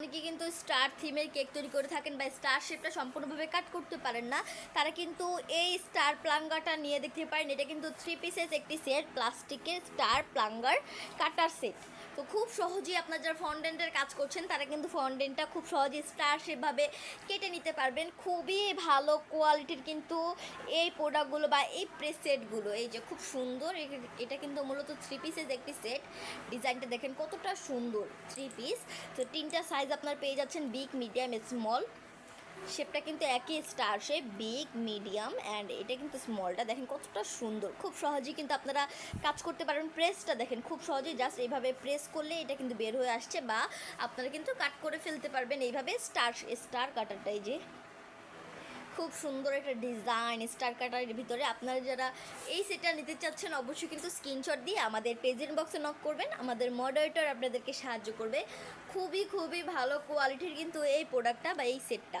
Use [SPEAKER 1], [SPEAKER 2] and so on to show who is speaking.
[SPEAKER 1] অনেকে কিন্তু স্টার থিমের কেক তৈরি করে থাকেন বা স্টার শেপটা সম্পূর্ণভাবে কাট করতে পারেন না। তারা কিন্তু এই স্টার প্লাঙ্গারটা নিয়ে দেখতে পারেন। এটা কিন্তু থ্রি পিসেস একটি সেট প্লাস্টিকের স্টার প্লাঙ্গার কাটার সেট তো খুব সহজেই আপনার যারা ফন্ডেন্টের কাজ করছেন, তারা কিন্তু ফন্ডেন্টটা খুব সহজেই স্টার সেভাবে কেটে নিতে পারবেন। খুবই ভালো কোয়ালিটির কিন্তু এই প্রোডাক্টগুলো বা এই প্রেস সেটগুলো। এই যে খুব সুন্দর এটা কিন্তু মূলত থ্রি পিসের একটি সেট ডিজাইনটা দেখেন কতটা সুন্দর থ্রি পিস তো তিনটা সাইজ আপনার পেয়ে যাচ্ছেন বিগ মিডিয়াম স্মল শেপটা কিন্তু একই star shape big medium and এটা কিন্তু স্মলটা দেখেন কতটা সুন্দর। খুব সহজেই কিন্তু আপনারা কাজ করতে পারেন। প্রেসটা দেখেন খুব সহজেই জাস্ট এইভাবে প্রেস করলে এটা কিন্তু বের হয়ে আসছে বা আপনারা কিন্তু কাট করে ফেলতে পারবেন এইভাবে স্টার স্টার কাটারটাই যে। খুব সুন্দর একটা ডিজাইন স্টার কাটারের ভিতরে আপনারা যারা এই সেটটা নিতে চাচ্ছেন অবশ্যই কিন্তু স্ক্রিনশট দিয়ে আমাদের পেজের বক্সে নক করবেন। আমাদের মডারেটর আপনাদেরকে সাহায্য করবে। খুবই খুবই ভালো কোয়ালিটির কিন্তু এই প্রোডাক্টটা বা এই সেটটা